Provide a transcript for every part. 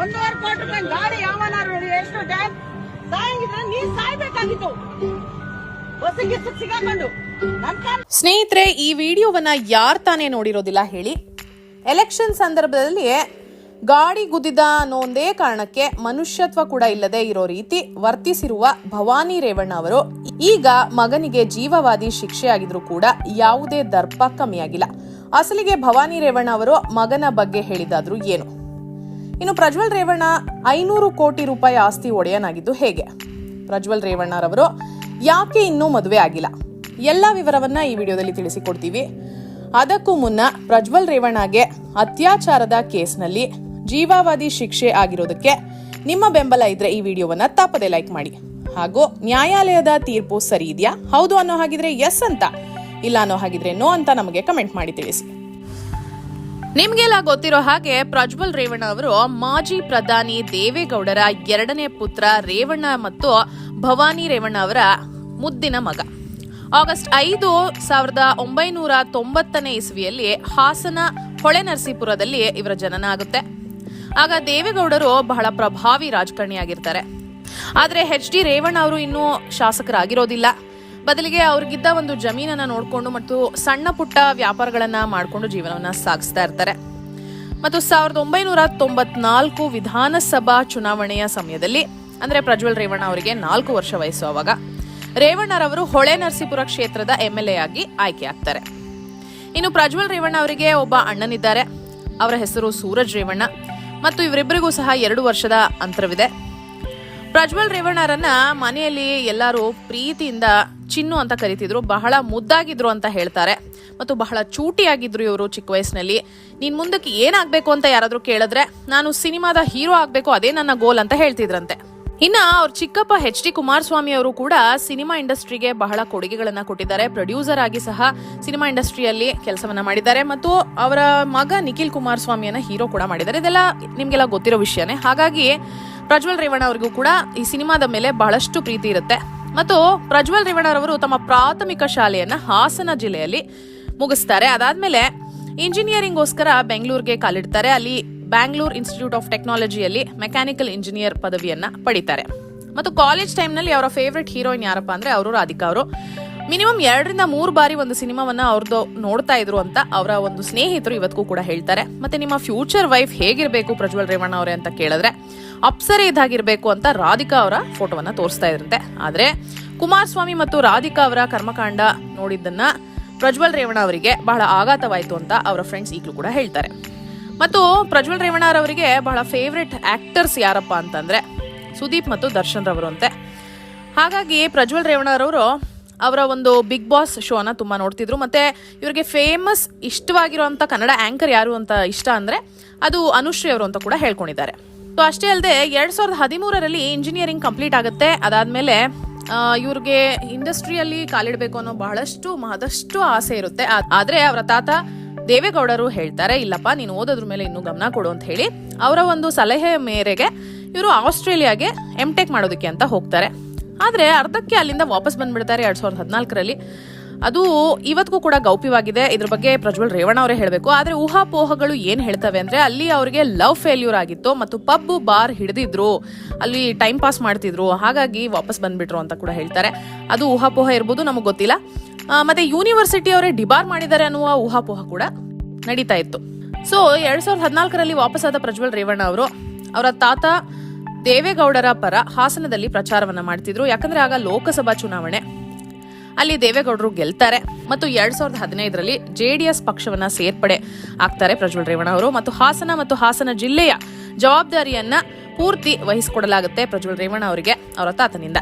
ಒಂದೂವರೆ ಕೋಟಿ ರೂಪಾಯಿ ಗಾಡಿ ಯಾವನಾರು ಎಷ್ಟು ಡ್ಯಾನ್ ಸಾಯಂಗಿದ್ರೆ ನೀನ್ ಸಾಯ್ಬೇಕಾಗಿತ್ತು. ಬಸ್ಸಿಗೆ ಸಿಗಾಕೊಂಡು. ಸ್ನೇಹಿತರೆ, ಈ ವಿಡಿಯೋವನ್ನ ಯಾರ್ ತಾನೇ ನೋಡಿರೋದಿಲ್ಲ ಹೇಳಿ. ಎಲೆಕ್ಷನ್ ಸಂದರ್ಭದಲ್ಲಿ ಗಾಡಿ ಗುದ್ದಿದ ಅನ್ನೋ ಒಂದೇ ಕಾರಣಕ್ಕೆ ಮನುಷ್ಯತ್ವ ಕೂಡ ಇಲ್ಲದೆ ಇರೋ ರೀತಿ ವರ್ತಿಸಿರುವ ಭವಾನಿ ರೇವಣ್ಣ ಅವರು ಈಗ ಮಗನಿಗೆ ಜೀವವಾದಿ ಶಿಕ್ಷೆ ಆಗಿದ್ರು ಕೂಡ ಯಾವುದೇ ದರ್ಪ ಕಮ್ಮಿಯಾಗಿಲ್ಲ. ಅಸಲಿಗೆ ಭವಾನಿ ರೇವಣ್ಣ ಅವರು ಮಗನ ಬಗ್ಗೆ ಹೇಳಿದಾದ್ರು ಏನು? ಇನ್ನು ಪ್ರಜ್ವಲ್ ರೇವಣ್ಣ ಐನೂರು ಕೋಟಿ ರೂಪಾಯಿ ಆಸ್ತಿ ಒಡೆಯನಾಗಿದ್ದು ಹೇಗೆ? ಪ್ರಜ್ವಲ್ ರೇವಣ್ಣರವರು ಯಾಕೆ ಇನ್ನೂ ಮದುವೆ ಆಗಿಲ್ಲ? ಎಲ್ಲ ವಿವರವನ್ನ ಈ ವಿಡಿಯೋದಲ್ಲಿ ತಿಳಿಸಿಕೊಡ್ತೀವಿ. ಅದಕ್ಕೂ ಮುನ್ನ ಪ್ರಜ್ವಲ್ ರೇವಣ್ಣಗೆ ಅತ್ಯಾಚಾರದ ಕೇಸ್ನಲ್ಲಿ ಜೀವಾವಧಿ ಶಿಕ್ಷೆ ಆಗಿರೋದಕ್ಕೆ ನಿಮ್ಮ ಬೆಂಬಲ ಇದ್ರೆ ಈ ವಿಡಿಯೋವನ್ನ ತಪ್ಪದೆ ಲೈಕ್ ಮಾಡಿ. ಹಾಗೂ ನ್ಯಾಯಾಲಯದ ತೀರ್ಪು ಸರಿ ಇದೆಯಾ? ಹೌದು ಅನ್ನೋ ಹಾಗಿದ್ರೆ ಎಸ್ ಅಂತ, ಇಲ್ಲ ಅನ್ನೋ ಹಾಗಿದ್ರೆ ನೋ ಅಂತ ನಮಗೆ ಕಮೆಂಟ್ ಮಾಡಿ ತಿಳಿಸಿ. ನಿಮ್ಗೆಲ್ಲ ಗೊತ್ತಿರೋ ಹಾಗೆ ಪ್ರಜ್ವಲ್ ರೇವಣ್ಣ ಅವರು ಮಾಜಿ ಪ್ರಧಾನಿ ದೇವೇಗೌಡರ ಎರಡನೇ ಪುತ್ರ ರೇವಣ್ಣ ಮತ್ತು ಭವಾನಿ ರೇವಣ್ಣ ಅವರ ಮುದ್ದಿನ ಮಗ. ಆಗಸ್ಟ್ ಐದು ಸಾವಿರದ ಒಂಬೈನೂರ ತೊಂಬತ್ತನೇ ಇಸ್ವಿಯಲ್ಲಿ ಹಾಸನ ಹೊಳೆನರಸೀಪುರದಲ್ಲಿ ಇವರ ಜನನ ಆಗುತ್ತೆ. ಆಗ ದೇವೇಗೌಡರು ಬಹಳ ಪ್ರಭಾವಿ ರಾಜಕಾರಣಿಯಾಗಿರ್ತಾರೆ ಆದರೆ ಹೆಚ್ ಡಿ ರೇವಣ್ಣ ಅವರು ಇನ್ನೂ ಶಾಸಕರಾಗಿರೋದಿಲ್ಲ. ಬದಲಿಗೆ ಅವ್ರಿಗಿದ್ದ ಒಂದು ಜಮೀನನ್ನ ನೋಡಿಕೊಂಡು ಮತ್ತು ಸಣ್ಣ ಪುಟ್ಟ ವ್ಯಾಪಾರಗಳನ್ನ ಮಾಡಿಕೊಂಡು ಜೀವನವನ್ನ ಸಾಗಿಸ್ತಾ ಇರ್ತಾರೆ. ಮತ್ತು ಸಾವಿರದ ಒಂಬೈನೂರ ತೊಂಬತ್ನಾಲ್ಕು ವಿಧಾನಸಭಾ ಚುನಾವಣೆಯ ಸಮಯದಲ್ಲಿ, ಅಂದ್ರೆ ಪ್ರಜ್ವಲ್ ರೇವಣ್ಣ ಅವರಿಗೆ ನಾಲ್ಕು ವರ್ಷ ವಯಸ್ಸು ಆವಾಗ, ರೇವಣ್ಣರವರು ಹೊಳೆ ನರಸೀಪುರ ಕ್ಷೇತ್ರದ ಎಂ ಎಲ್ ಎ ಆಗಿ ಆಯ್ಕೆ ಆಗ್ತಾರೆ. ಇನ್ನು ಪ್ರಜ್ವಲ್ ರೇವಣ್ಣ ಅವರಿಗೆ ಒಬ್ಬ ಅಣ್ಣನಿದ್ದಾರೆ. ಅವರ ಹೆಸರು ಸೂರಜ್ ರೇವಣ್ಣ. ಮತ್ತು ಇವರಿಬ್ಬರಿಗೂ ಸಹ ಎರಡು ವರ್ಷದ ಅಂತರವಿದೆ. ಪ್ರಜ್ವಲ್ ರೇವಣ್ಣರನ್ನ ಮನೆಯಲ್ಲಿ ಎಲ್ಲರೂ ಪ್ರೀತಿಯಿಂದ ಚಿನ್ನು ಅಂತ ಕರಿತಿದ್ರು, ಬಹಳ ಮುದ್ದಾಗಿದ್ರು ಅಂತ ಹೇಳ್ತಾರೆ. ಮತ್ತು ಬಹಳ ಚೂಟಿಯಾಗಿದ್ರು ಇವರು ಚಿಕ್ಕ ವಯಸ್ಸಿನಲ್ಲಿ. ನೀನ್ ಮುಂದಕ್ಕೆ ಏನಾಗ್ಬೇಕು ಅಂತ ಯಾರಾದ್ರೂ ಕೇಳಿದ್ರೆ, ನಾನು ಸಿನಿಮಾದ ಹೀರೋ ಆಗ್ಬೇಕು, ಅದೇ ನನ್ನ ಗೋಲ್ ಅಂತ ಹೇಳ್ತಿದ್ರಂತೆ. ಇನ್ನ ಅವ್ರ ಚಿಕ್ಕಪ್ಪ ಎಚ್ ಡಿ ಕುಮಾರಸ್ವಾಮಿ ಅವರು ಕೂಡ ಸಿನಿಮಾ ಇಂಡಸ್ಟ್ರಿಗೆ ಬಹಳ ಕೊಡುಗೆಗಳನ್ನ ಕೊಟ್ಟಿದ್ದಾರೆ. ಪ್ರೊಡ್ಯೂಸರ್ ಆಗಿ ಸಹ ಸಿನಿಮಾ ಇಂಡಸ್ಟ್ರಿಯಲ್ಲಿ ಕೆಲಸವನ್ನ ಮಾಡಿದ್ದಾರೆ. ಮತ್ತು ಅವರ ಮಗ ನಿಖಿಲ್ ಕುಮಾರಸ್ವಾಮಿಯನ್ನ ಹೀರೋ ಕೂಡ ಮಾಡಿದ್ದಾರೆ. ಇದೆಲ್ಲ ನಿಮ್ಗೆಲ್ಲ ಗೊತ್ತಿರೋ ವಿಷಯನೇ. ಹಾಗಾಗಿ ಪ್ರಜ್ವಲ್ ರೇವಣ್ಣ ಅವರಿಗೂ ಕೂಡ ಈ ಸಿನಿಮಾದ ಮೇಲೆ ಬಹಳಷ್ಟು ಪ್ರೀತಿ ಇರುತ್ತೆ. ಮತ್ತು ಪ್ರಜ್ವಲ್ ರೇವಣ್ಣರವರು ತಮ್ಮ ಪ್ರಾಥಮಿಕ ಶಾಲೆಯನ್ನ ಹಾಸನ ಜಿಲ್ಲೆಯಲ್ಲಿ ಮುಗಿಸ್ತಾರೆ. ಅದಾದ್ಮೇಲೆ ಇಂಜಿನಿಯರಿಂಗ್ಗೋಸ್ಕರ ಬೆಂಗಳೂರಿಗೆ ಕಾಲಿಡ್ತಾರೆ. ಅಲ್ಲಿ ಬ್ಯಾಂಗ್ಳೂರ್ ಇನ್ಸ್ಟಿಟ್ಯೂಟ್ ಆಫ್ ಟೆಕ್ನಾಲಜಿಯಲ್ಲಿ ಮೆಕ್ಯಾನಿಕಲ್ ಇಂಜಿನಿಯರ್ ಪದವಿಯನ್ನ ಪಡಿತಾರೆ. ಮತ್ತು ಕಾಲೇಜ್ ಟೈಮ್ನಲ್ಲಿ ಅವರ ಫೇವ್ರೆಟ್ ಹೀರೋಯಿನ್ ಯಾರಪ್ಪ ಅಂದ್ರೆ ಅವರು ರಾಧಿಕಾ ಅವರು. ಮಿನಿಮಮ್ ಎರಡರಿಂದ ಮೂರು ಬಾರಿ ಒಂದು ಸಿನಿಮಾವನ್ನ ಅವ್ರದ್ದು ನೋಡ್ತಾ ಇದ್ರು ಅಂತ ಅವರ ಒಂದು ಸ್ನೇಹಿತರು ಇವತ್ತಿಗೂ ಕೂಡ ಹೇಳ್ತಾರೆ. ಮತ್ತೆ ನಿಮ್ಮ ಫ್ಯೂಚರ್ ವೈಫ್ ಹೇಗಿರಬೇಕು ಪ್ರಜ್ವಲ್ ರೇವಣ್ಣ ಅವರೇ ಅಂತ ಕೇಳಿದ್ರೆ ಅಪ್ಸರೆ ಇದಾಗಿರ್ಬೇಕು ಅಂತ ರಾಧಿಕಾ ಅವರ ಫೋಟೋವನ್ನ ತೋರಿಸ್ತಾ ಇದ್ರಂತೆ. ಆದ್ರೆ ಕುಮಾರಸ್ವಾಮಿ ಮತ್ತು ರಾಧಿಕಾ ಅವರ ಕರ್ಮಕಾಂಡ ನೋಡಿದ್ದನ್ನ ಪ್ರಜ್ವಲ್ ರೇವಣ್ಣ ಅವರಿಗೆ ಬಹಳ ಆಘಾತವಾಯಿತು ಅಂತ ಅವರ ಫ್ರೆಂಡ್ಸ್ ಈಗಲೂ ಕೂಡ ಹೇಳ್ತಾರೆ. ಮತ್ತು ಪ್ರಜ್ವಲ್ ರೇವಣ್ಣ ಅವರಿಗೆ ಬಹಳ ಫೇವ್ರೆಟ್ ಆಕ್ಟರ್ಸ್ ಯಾರಪ್ಪ ಅಂತಂದ್ರೆ ಸುದೀಪ್ ಮತ್ತು ದರ್ಶನ್ ರವರು ಅಂತೆ. ಹಾಗಾಗಿ ಪ್ರಜ್ವಲ್ ರೇವಣ್ಣರವರು ಅವರ ಒಂದು ಬಿಗ್ ಬಾಸ್ ಶೋನ ತುಂಬಾ ನೋಡ್ತಿದ್ರು. ಮತ್ತೆ ಇವರಿಗೆ ಫೇಮಸ್ ಇಷ್ಟವಾಗಿರುವಂತ ಕನ್ನಡ ಆಂಕರ್ ಯಾರು ಅಂತ ಇಷ್ಟ ಅಂದ್ರೆ ಅದು ಅನುಶ್ರೀ ಅವರು ಅಂತ ಕೂಡ ಹೇಳ್ಕೊಂಡಿದ್ದಾರೆ. ಸೊ ಅಷ್ಟೇ ಅಲ್ಲದೆ ಎರಡು ಸಾವಿರದ ಹದಿಮೂರರಲ್ಲಿ ಇಂಜಿನಿಯರಿಂಗ್ ಕಂಪ್ಲೀಟ್ ಆಗುತ್ತೆ. ಅದಾದಮೇಲೆ ಇವ್ರಿಗೆ ಇಂಡಸ್ಟ್ರಿಯಲ್ಲಿ ಕಾಲಿಡಬೇಕು ಅನ್ನೋ ಬಹಳಷ್ಟು ಮಹದಷ್ಟು ಆಸೆ ಇರುತ್ತೆ. ಆದರೆ ಆದ್ರೆ ಅವರ ತಾತ ದೇವೇಗೌಡರು ಹೇಳ್ತಾರೆ, ಇಲ್ಲಪ್ಪ, ನೀನು ಓದೋದ್ರ ಮೇಲೆ ಇನ್ನೂ ಗಮನ ಕೊಡು ಅಂತ ಹೇಳಿ ಅವರ ಒಂದು ಸಲಹೆ ಮೇರೆಗೆ ಇವರು ಆಸ್ಟ್ರೇಲಿಯಾಗೆ ಎಂ ಟೆಕ್ ಮಾಡೋದಕ್ಕೆ ಅಂತ ಹೋಗ್ತಾರೆ. ಆದ್ರೆ ಅರ್ಧಕ್ಕೆ ಅಲ್ಲಿಂದ ವಾಪಸ್ ಬಂದ್ಬಿಡ್ತಾರೆ ಎರಡು ಸಾವಿರದ ಹದಿನಾಲ್ಕರಲ್ಲಿ. ಅದು ಇವತ್ತಿಗೂ ಕೂಡ ಗೌಪ್ಯವಾಗಿದೆ. ಇದ್ರ ಬಗ್ಗೆ ಪ್ರಜ್ವಲ್ ರೇವಣ್ಣ ಅವರೇ ಹೇಳಬೇಕು. ಆದ್ರೆ ಊಹಾಪೋಹಗಳು ಏನ್ ಹೇಳ್ತವೆ ಅಂದ್ರೆ ಅಲ್ಲಿ ಅವರಿಗೆ ಲವ್ ಫೇಲ್ಯೂರ್ ಆಗಿತ್ತು ಮತ್ತು ಪಬ್ ಬಾರ್ ಹಿಡಿದಿದ್ರು. ಅಲ್ಲಿ ಟೈಮ್ ಪಾಸ್ ಮಾಡ್ತಿದ್ರು. ಹಾಗಾಗಿ ವಾಪಸ್ ಬಂದ್ಬಿಟ್ರು ಅಂತ ಕೂಡ ಹೇಳ್ತಾರೆ. ಅದು ಊಹಾಪೋಹ ಇರ್ಬೋದು, ನಮಗೆ ಗೊತ್ತಿಲ್ಲ. ಮತ್ತೆ ಯೂನಿವರ್ಸಿಟಿ ಅವರೇ ಡಿಬಾರ್ ಮಾಡಿದ್ದಾರೆ ಅನ್ನುವ ಊಹಾಪೋಹ ಕೂಡ ನಡೀತಾ ಇತ್ತು. ಸೊ ಎರಡ್ ಸಾವಿರದ ಹದಿನಾಲ್ಕರಲ್ಲಿ ವಾಪಸ್ಸಾದ ಪ್ರಜ್ವಲ್ ರೇವಣ್ಣ ಅವರು, ಅವರ ತಾತ ದೇವೇಗೌಡರ ಪರ ಹಾಸನದಲ್ಲಿ ಪ್ರಚಾರವನ್ನ ಮಾಡ್ತಿದ್ರು. ಯಾಕಂದ್ರೆ ಆಗ ಲೋಕಸಭಾ ಚುನಾವಣೆ. ಅಲ್ಲಿ ದೇವೇಗೌಡರು ಗೆಲ್ತಾರೆ. ಮತ್ತು ಎರಡ್ ಸಾವಿರದ ಹದಿನೈದರಲ್ಲಿ ಜೆಡಿಎಸ್ ಪಕ್ಷವನ್ನ ಸೇರ್ಪಡೆ ಆಗ್ತಾರೆ ಪ್ರಜ್ವಲ್ ರೇವಣ್ಣ ಅವರು. ಮತ್ತು ಹಾಸನ ಮತ್ತು ಹಾಸನ ಜಿಲ್ಲೆಯ ಜವಾಬ್ದಾರಿಯನ್ನ ಪೂರ್ತಿ ವಹಿಸಿಕೊಡಲಾಗುತ್ತೆ ಪ್ರಜ್ವಲ್ ರೇವಣ್ಣ ಅವರಿಗೆ, ಅವರ ತಾತನಿಂದ.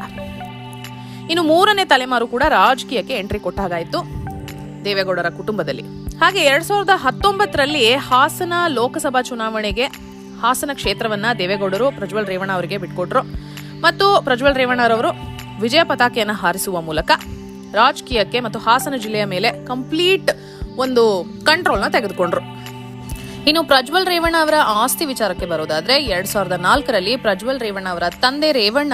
ಇನ್ನು ಮೂರನೇ ತಲೆಮಾರು ಕೂಡ ರಾಜಕೀಯಕ್ಕೆ ಎಂಟ್ರಿ ಕೊಟ್ಟಾಗಾಯಿತು ದೇವೇಗೌಡರ ಕುಟುಂಬದಲ್ಲಿ. ಹಾಗೆ ಎರಡ್ ಸಾವಿರದ ಹತ್ತೊಂಬತ್ತರಲ್ಲಿ ಹಾಸನ ಲೋಕಸಭಾ ಚುನಾವಣೆಗೆ ಹಾಸನ ಕ್ಷೇತ್ರವನ್ನ ದೇವೇಗೌಡರು ಪ್ರಜ್ವಲ್ ರೇವಣ್ಣ ಅವರಿಗೆ ಬಿಟ್ಕೊಟ್ರು. ಮತ್ತು ಪ್ರಜ್ವಲ್ ರೇವಣ್ಣರವರು ವಿಜಯ ಪತಾಕೆಯನ್ನು ಹಾರಿಸುವ ಮೂಲಕ ರಾಜಕೀಯಕ್ಕೆ ಮತ್ತು ಹಾಸನ ಜಿಲ್ಲೆಯ ಮೇಲೆ ಕಂಪ್ಲೀಟ್ ಒಂದು ಕಂಟ್ರೋಲ್ನ ತೆಗೆದುಕೊಂಡ್ರು. ಇನ್ನು ಪ್ರಜ್ವಲ್ ರೇವಣ್ಣ ಅವರ ಆಸ್ತಿ ವಿಚಾರಕ್ಕೆ ಬರೋದಾದ್ರೆ ಎರಡ್ ಸಾವಿರದ ನಾಲ್ಕರಲ್ಲಿ ಪ್ರಜ್ವಲ್ ರೇವಣ್ಣ ಅವರ ತಂದೆ ರೇವಣ್ಣ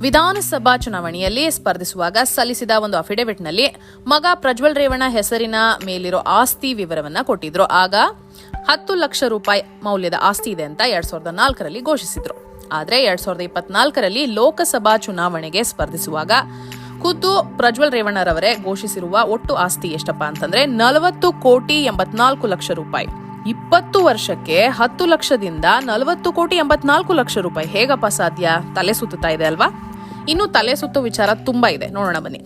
ವಿಧಾನಸಭಾ ಚುನಾವಣೆಯಲ್ಲಿ ಸ್ಪರ್ಧಿಸುವಾಗ ಸಲ್ಲಿಸಿದ ಒಂದು ಅಫಿಡವಿಟ್ನಲ್ಲಿ ಮಗ ಪ್ರಜ್ವಲ್ ರೇವಣ್ಣ ಹೆಸರಿನ ಮೇಲಿರೋ ಆಸ್ತಿ ವಿವರವನ್ನ ಕೊಟ್ಟಿದ್ರು. ಆಗ ಹತ್ತು ಲಕ್ಷ ರೂಪಾಯಿ ಮೌಲ್ಯದ ಆಸ್ತಿ ಇದೆ ಅಂತ ಎರಡ್ ಸಾವಿರದ ನಾಲ್ಕರಲ್ಲಿ ಘೋಷಿಸಿದ್ರು. ಆದ್ರೆ ಎರಡ್ ಸಾವಿರದ ಇಪ್ಪತ್ನಾಲ್ಕರಲ್ಲಿ ಲೋಕಸಭಾ ಚುನಾವಣೆಗೆ ಸ್ಪರ್ಧಿಸುವಾಗ ಖುದ್ದು ಪ್ರಜ್ವಲ್ ರೇವಣ್ಣರವರೇ ಘೋಷಿಸಿರುವ ಒಟ್ಟು ಆಸ್ತಿ ಎಷ್ಟಪ್ಪ ಅಂತಂದ್ರೆ ನಲವತ್ತು ಕೋಟಿ ಎಂಬತ್ನಾಲ್ಕು ಲಕ್ಷ ರೂಪಾಯಿ. ಇಪ್ಪತ್ತು ವರ್ಷಕ್ಕೆ ಹತ್ತು ಲಕ್ಷದಿಂದ ನಲವತ್ತು ಕೋಟಿ ಎಂಬತ್ನಾಲ್ಕು ಲಕ್ಷ ರೂಪಾಯಿ ಹೇಗಪ್ಪ ಸಾಧ್ಯ? ತಲೆ ಸುತ್ತುತ್ತಾ ಇದೆ ಅಲ್ವಾ? ಇನ್ನು ತಲೆ ಸುತ್ತು ವಿಚಾರ ತುಂಬಾ ಇದೆ. ನೋಡೋಣ ಬನ್ನಿ.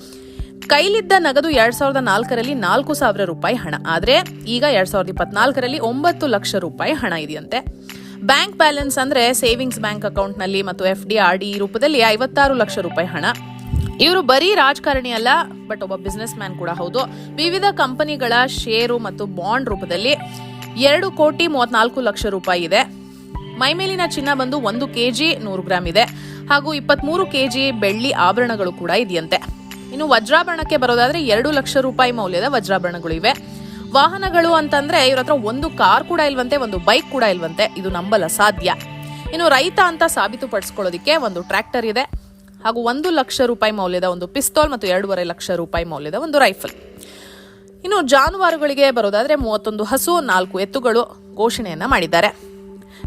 ಕೈಲಿದ್ದ ನಗದು ಎರಡ್ ಸಾವಿರದ ನಾಲ್ಕರಲ್ಲಿ ನಾಲ್ಕು ಸಾವಿರ ರೂಪಾಯಿ ಹಣ. ಆದ್ರೆ ಈಗ ಎರಡ್ ಸಾವಿರದ ಇಪ್ಪತ್ನಾಲ್ಕರಲ್ಲಿ ಒಂಬತ್ತು ಲಕ್ಷ ರೂಪಾಯಿ ಹಣ ಇದೆಯಂತೆ. ಬ್ಯಾಂಕ್ ಬ್ಯಾಲೆನ್ಸ್ ಅಂದ್ರೆ ಸೇವಿಂಗ್ಸ್ ಬ್ಯಾಂಕ್ ಅಕೌಂಟ್ನಲ್ಲಿ ಮತ್ತು ಎಫ್ ಡಿ ಆರ್ ಡಿ ರೂಪದಲ್ಲಿ ಐವತ್ತಾರು ಲಕ್ಷ ರೂಪಾಯಿ ಹಣ. ಇವರು ಬರೀ ರಾಜಕಾರಣಿ ಅಲ್ಲ ಬಟ್ ಒಬ್ಬ ಬಿಸ್ನೆಸ್ ಮ್ಯಾನ್ ಕೂಡ ಹೌದು. ವಿವಿಧ ಕಂಪನಿಗಳ ಷೇರು ಮತ್ತು ಬಾಂಡ್ ರೂಪದಲ್ಲಿ ಎರಡು ಕೋಟಿ ಮೂವತ್ನಾಲ್ಕು ಲಕ್ಷ ರೂಪಾಯಿ ಇದೆ. ಮೈಮೇಲಿನ ಚಿನ್ನ ಬಂದು ಒಂದು ಕೆಜಿ ನೂರು ಗ್ರಾಮ್ ಇದೆ. ಹಾಗೂ ಇಪ್ಪತ್ಮೂರು ಕೆಜಿ ಬೆಳ್ಳಿ ಆಭರಣಗಳು ಕೂಡ ಇದೆಯಂತೆ. ಇನ್ನು ವಜ್ರಾಭರಣಕ್ಕೆ ಬರೋದಾದ್ರೆ ಎರಡು ಲಕ್ಷ ರೂಪಾಯಿ ಮೌಲ್ಯದ ವಜ್ರಾಭರಣಗಳು ಇವೆ. ವಾಹನಗಳು ಅಂತಂದ್ರೆ ಇವ್ರ ಹತ್ರ ಒಂದು ಕಾರ್ ಕೂಡ ಇಲ್ವಂತೆ, ಒಂದು ಬೈಕ್ ಕೂಡ ಇಲ್ವಂತೆ. ಇದು ನಂಬಲ ಸಾಧ್ಯ. ಇನ್ನು ರೈತ ಅಂತ ಸಾಬೀತುಪಡಿಸ್ಕೊಳ್ಳೋದಿಕ್ಕೆ ಒಂದು ಟ್ರ್ಯಾಕ್ಟರ್ ಇದೆ. ಹಾಗೂ ಒಂದು ಲಕ್ಷ ರೂಪಾಯಿ ಮೌಲ್ಯದ ಒಂದು ಪಿಸ್ತೂಲ್ ಮತ್ತು ಎರಡೂವರೆ ಲಕ್ಷ ರೂಪಾಯಿ ಮೌಲ್ಯದ ಒಂದು ರೈಫಲ್. ಇನ್ನು ಜಾನುವಾರುಗಳಿಗೆ ಬರೋದಾದ್ರೆ ಮೂವತ್ತೊಂದು ಹಸು, ನಾಲ್ಕು ಎತ್ತುಗಳು ಘೋಷಣೆಯನ್ನ ಮಾಡಿದ್ದಾರೆ.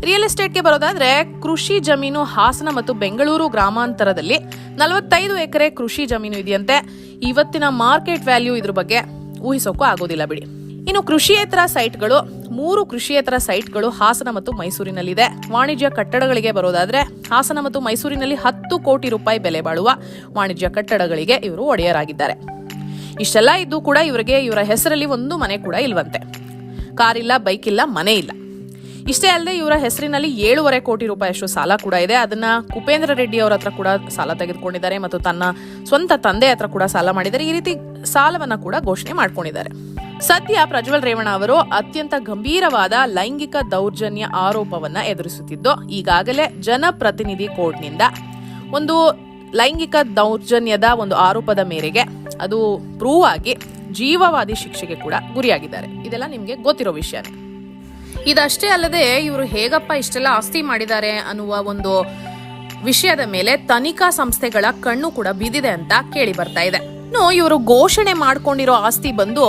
ರಿಯಲ್ ಎಸ್ಟೇಟ್ಗೆ ಬರೋದಾದ್ರೆ ಕೃಷಿ ಜಮೀನು ಹಾಸನ ಮತ್ತು ಬೆಂಗಳೂರು ಗ್ರಾಮಾಂತರದಲ್ಲಿ ನಲವತ್ತೈದು ಎಕರೆ ಕೃಷಿ ಜಮೀನು ಇದೆಯಂತೆ. ಇವತ್ತಿನ ಮಾರ್ಕೆಟ್ ವ್ಯಾಲ್ಯೂ ಇದ್ರ ಬಗ್ಗೆ ಊಹಿಸೋಕ್ಕೂ ಆಗೋದಿಲ್ಲ ಬಿಡಿ. ಇನ್ನು ಕೃಷಿಯೇತರ ಸೈಟ್ಗಳು, ಮೂರು ಕೃಷಿಯೇತರ ಸೈಟ್ಗಳು ಹಾಸನ ಮತ್ತು ಮೈಸೂರಿನಲ್ಲಿದೆ. ವಾಣಿಜ್ಯ ಕಟ್ಟಡಗಳಿಗೆ ಬರೋದಾದ್ರೆ ಹಾಸನ ಮತ್ತು ಮೈಸೂರಿನಲ್ಲಿ ಹತ್ತು ಕೋಟಿ ರೂಪಾಯಿ ಬೆಲೆ ಬಾಳುವ ವಾಣಿಜ್ಯ ಕಟ್ಟಡಗಳಿಗೆ ಇವರು ಒಡೆಯರಾಗಿದ್ದಾರೆ. ಇಷ್ಟೆಲ್ಲ ಇದ್ದು ಕೂಡ ಇವರಿಗೆ ಇವರ ಹೆಸರಲ್ಲಿ ಒಂದು ಮನೆ ಕೂಡ ಇಲ್ವಂತೆ. ಕಾರ್ ಇಲ್ಲ, ಬೈಕ್ ಇಲ್ಲ, ಮನೆ ಇಲ್ಲ. ಇಷ್ಟೇ ಅಲ್ಲದೆ ಇವರ ಹೆಸರಿನಲ್ಲಿ ಏಳೂವರೆ ಕೋಟಿ ರೂಪಾಯಿಯಷ್ಟು ಸಾಲ ಕೂಡ ಇದೆ. ಅದನ್ನ ಕುಪೇಂದ್ರ ರೆಡ್ಡಿ ಅವರ ಹತ್ರ ಕೂಡ ಸಾಲ ತೆಗೆದುಕೊಂಡಿದ್ದಾರೆ ಮತ್ತು ತನ್ನ ಸ್ವಂತ ತಂದೆ ಹತ್ರ ಕೂಡ ಸಾಲ ಮಾಡಿದ್ದಾರೆ. ಈ ರೀತಿ ಸಾಲವನ್ನ ಕೂಡ ಘೋಷಣೆ ಮಾಡ್ಕೊಂಡಿದ್ದಾರೆ. ಸದ್ಯ ಪ್ರಜ್ವಲ್ ರೇವಣ ಅವರು ಅತ್ಯಂತ ಗಂಭೀರವಾದ ಲೈಂಗಿಕ ದೌರ್ಜನ್ಯ ಆರೋಪವನ್ನ ಎದುರಿಸುತ್ತಿದ್ದು, ಈಗಾಗಲೇ ಜನಪ್ರತಿನಿಧಿ ಕೋರ್ಟ್ನಿಂದ ಒಂದು ಲೈಂಗಿಕ ದೌರ್ಜನ್ಯದ ಒಂದು ಆರೋಪದ ಮೇರೆಗೆ ಅದು ಪ್ರೂವ್ ಆಗಿ ಜೀವವಾದಿ ಶಿಕ್ಷೆಗೆ ಕೂಡ ಗುರಿಯಾಗಿದ್ದಾರೆ. ಇದೆಲ್ಲ ನಿಮಗೆ ಗೊತ್ತಿರೋ ವಿಷಯನೇ. ಇದಷ್ಟೇ ಅಲ್ಲದೆ ಇವರು ಹೇಗಪ್ಪ ಇಷ್ಟೆಲ್ಲ ಆಸ್ತಿ ಮಾಡಿದ್ದಾರೆ ಅನ್ನುವ ಒಂದು ವಿಷಯದ ಮೇಲೆ ತನಿಖಾ ಸಂಸ್ಥೆಗಳ ಕಣ್ಣು ಕೂಡ ಬಿದ್ದಿದೆ ಅಂತ ಕೇಳಿ ಬರ್ತಾ ಇದೆ. ಇನ್ನು ಇವರು ಘೋಷಣೆ ಮಾಡ್ಕೊಂಡಿರೋ ಆಸ್ತಿ ಬಂದು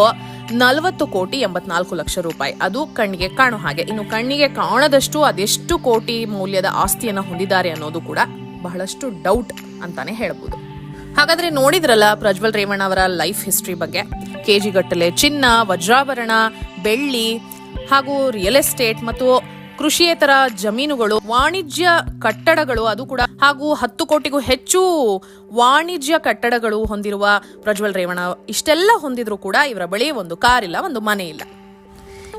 ನಲವತ್ತು ಕೋಟಿ ಎಂಬತ್ನಾಲ್ಕು ಲಕ್ಷ ರೂಪಾಯಿ. ಅದು ಕಣ್ಣಿಗೆ ಕಾಣೋ ಹಾಗೆ. ಇನ್ನು ಕಣ್ಣಿಗೆ ಕಾಣದಷ್ಟು ಅದೆಷ್ಟು ಕೋಟಿ ಮೌಲ್ಯದ ಆಸ್ತಿಯನ್ನ ಹೊಂದಿದ್ದಾರೆ ಅನ್ನೋದು ಕೂಡ ಬಹಳಷ್ಟು ಡೌಟ್ ಅಂತಾನೆ ಹೇಳ್ಬೋದು. ಹಾಗಾದ್ರೆ ನೋಡಿದ್ರಲ್ಲ ಪ್ರಜ್ವಲ್ ರೇವಣ್ಣ ಅವರ ಲೈಫ್ ಹಿಸ್ಟ್ರಿ ಬಗ್ಗೆ? ಕೆಜಿ ಗಟ್ಟಲೆ ಚಿನ್ನ, ವಜ್ರಾಭರಣ, ಬೆಳ್ಳಿ ಹಾಗೂ ರಿಯಲ್ ಎಸ್ಟೇಟ್ ಮತ್ತು ಕೃಷಿಯೇತರ ಜಮೀನುಗಳು, ವಾಣಿಜ್ಯ ಕಟ್ಟಡಗಳು ಅದು ಕೂಡ, ಹಾಗೂ ಹತ್ತು ಕೋಟಿಗೂ ಹೆಚ್ಚು ವಾಣಿಜ್ಯ ಕಟ್ಟಡಗಳು ಹೊಂದಿರುವ ಪ್ರಜ್ವಲ್ ರೇವಣ್ಣ ಇಷ್ಟೆಲ್ಲ ಹೊಂದಿದ್ರು ಕೂಡ ಇವರ ಬಳಿ ಒಂದು ಕಾರ್ ಇಲ್ಲ, ಒಂದು ಮನೆ ಇಲ್ಲ.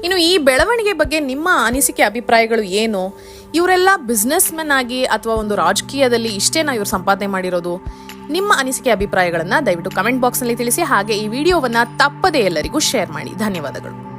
ಇನ್ನು ಈ ಬೆಳವಣಿಗೆ ಬಗ್ಗೆ ನಿಮ್ಮ ಅನಿಸಿಕೆ, ಅಭಿಪ್ರಾಯಗಳು ಏನು? ಇವರೆಲ್ಲ ಬಿಸ್ನೆಸ್ ಮೆನ್ ಆಗಿ ಅಥವಾ ಒಂದು ರಾಜಕೀಯದಲ್ಲಿ ಇಷ್ಟೇನಾ ಇವರು ಸಂಪಾದನೆ ಮಾಡಿರೋದು? ನಿಮ್ಮ ಅನಿಸಿಕೆ, ಅಭಿಪ್ರಾಯಗಳನ್ನು ದಯವಿಟ್ಟು ಕಮೆಂಟ್ ಬಾಕ್ಸ್ನಲ್ಲಿ ತಿಳಿಸಿ, ಹಾಗೆ ಈ ವಿಡಿಯೋವನ್ನ ತಪ್ಪದೇ ಎಲ್ಲರಿಗೂ ಶೇರ್ ಮಾಡಿ. ಧನ್ಯವಾದಗಳು.